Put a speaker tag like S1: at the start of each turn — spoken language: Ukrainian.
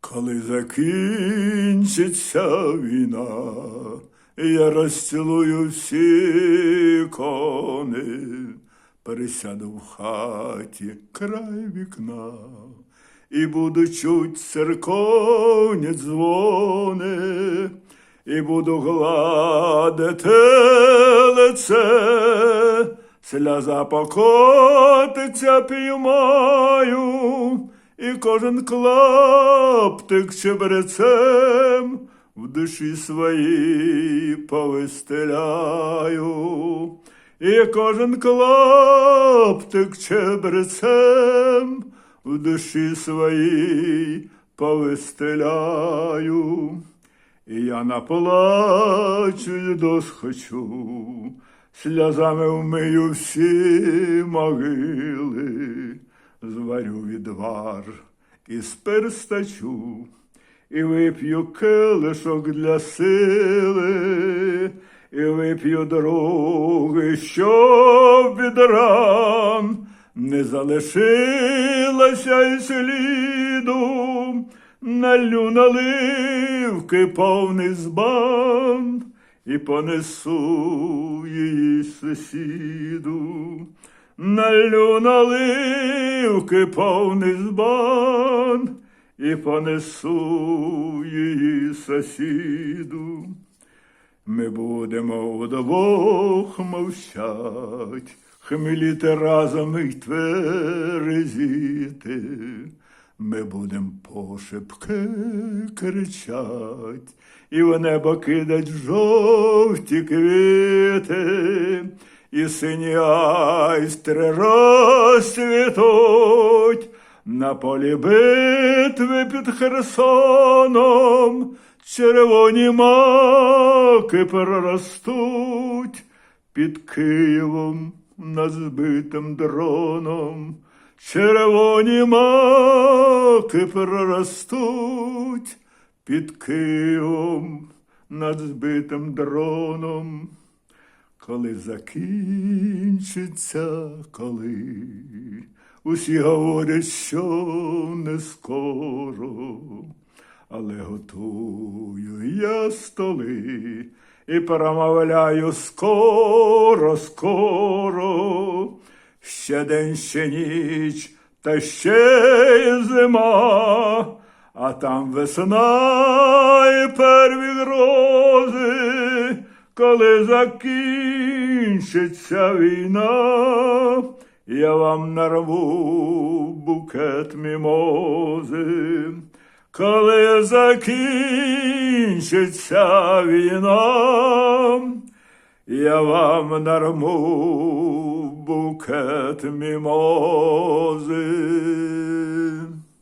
S1: Коли закінчиться війна, я розцілую всі кони, пересяду в хаті край вікна, і буду чуть церковні дзвони, і буду гладити лице, сльоза покотиться піймаю, і кожен клаптик чебрецем в душі своїй повистеляю, і кожен клаптик чебрецем в душі своїй повистеляю. І я наплачу досхочу, сльозами вмию всі могили, зварю відвар і сперстачу, і вип'ю келишок для сили, і вип'ю другий, щоб від не залишилося й сліду, налю наливки повний збан і понесу її сусіду. Налю наливки повний збан і понесу її сусіду. Ми будемо удвох мовчать, хмеліти разом і тверезіти. Ми будем пошепки кричать, і в небо кидать жовті квіти, і сині айстри розцвітуть на полі битви під Херсоном, червоні маки проростуть під Києвом над збитим дроном. Червоні маки проростуть під Києвом над збитим дроном. Коли закінчиться, коли усі говорять, що не скоро, але готую я столи і промовляю скоро, скоро, ще день, ще ніч, та ще й зима, а там весна і перві грози, коли закінчиться війна, я вам нарву букет мімози. Коли закінчиться війна, я вам нарму букет мімози.